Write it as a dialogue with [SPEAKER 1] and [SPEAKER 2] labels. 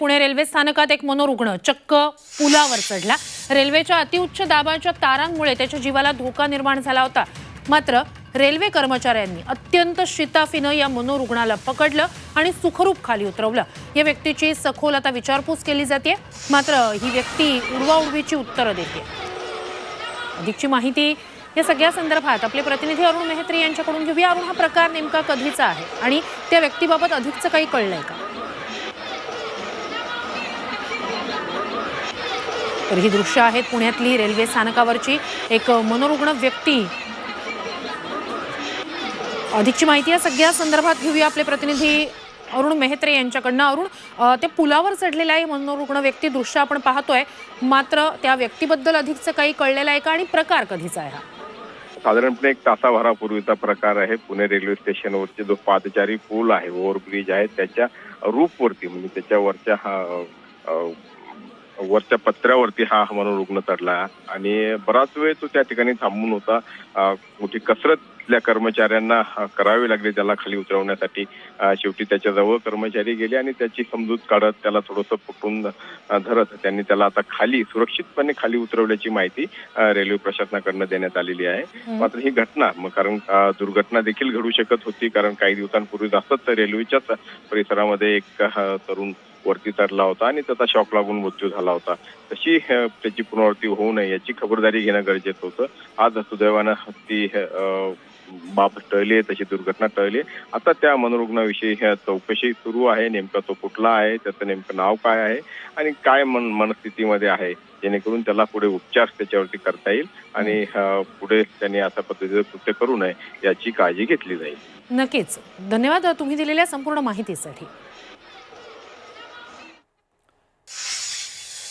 [SPEAKER 1] Pune railway स्थानकात एक मनोरुग्ण चक्क पुलावर चढला. रेल्वेच्या अतिउच्च दाबाच्या तारांमुळे त्याच्या जीवाला धोका निर्माण झाला होता. मात्र रेल्वे कर्मचाऱ्यांनी अत्यंत शिताफीनं या मनोरुग्णाला पकडलं आणि सुखरूप खाली उतरवलं. या व्यक्तीची सखोल आता विचारपूस केली जाते. मात्र ही व्यक्ती उडवाउडवीची उत्तरं देते. अधिकची माहिती या सगळ्या संदर्भात आपले प्रतिनिधी अरुण मेहत्री यांच्याकडून घेऊया. अरुण हा प्रकार नेमका कधीचा आहे? आणि त्या व्यक्तीबाबत अधिकचं काही कळलंय का? तर ही दृश्य आहेत पुण्यातली रेल्वे स्थानकावरची. एक मनोरुग्ण व्यक्ती. अधिकची माहिती या सगळ्या संदर्भात घेऊया आपले प्रतिनिधी अरुण मेहत्रे यांच्याकडनं. अरुण ते पुलावर चढलेला आहे मनोरुग्ण व्यक्ती. दृश्य आपण पाहतोय. मात्र त्या व्यक्तीबद्दल अधिकचं काही कळलेलं आहे का आणि प्रकार कधीचा आहे हा?
[SPEAKER 2] साधारणपणे एक तासाभरापूर्वीचा प्रकार आहे. पुणे रेल्वे स्टेशनवरचे जो पादचारी पूल आहे ओव्हरब्रिज आहे त्याच्या रूपवरती म्हणजे त्याच्यावरच्या हा वरच्या पत्र्यावरती हा मनोरुग्ण चढला आणि बराच वेळ तो त्या ठिकाणी थांबून होता. मोठी कसरतल्या कर्मचाऱ्यांना अ, करावी लागली त्याला खाली उतरवण्यासाठी. शेवटी त्याच्याजवळ कर्मचारी गेले आणि त्याची समजूत काढत त्याला थोडंसं पकडून धरत त्यांनी त्याला आता खाली सुरक्षितपणे खाली उतरवल्याची माहिती रेल्वे प्रशासनाकडनं देण्यात आलेली आहे. मात्र ही घटना मग कारण दुर्घटना देखील घडू शकत होती कारण काही दिवसांपूर्वी असंच रेल्वेच्याच परिसरामध्ये एक तरुण वरती चढला होता आणि त्याचा शॉक लागून मृत्यू झाला होता. तशी त्याची पुनरावृत्ती होऊ नये याची खबरदारी घेणं गरजेचं होतं. आज सुदैवानं ती बाब टळली तशी दुर्घटना टळली. आहे. आता त्या मनोरुग्णाविषयी चौकशी सुरू आहे. नेमका तो कुठला आहे? त्याचं नेमकं नाव काय आहे? आणि काय मन मनस्थितीमध्ये आहे? जेणेकरून त्याला पुढे उपचार त्याच्यावरती करता येईल आणि पुढे त्यांनी अशा पद्धतीचं कृत्य करू नये याची काळजी घेतली जाईल.
[SPEAKER 1] नक्कीच. धन्यवाद तुम्ही दिलेल्या संपूर्ण माहितीसाठी.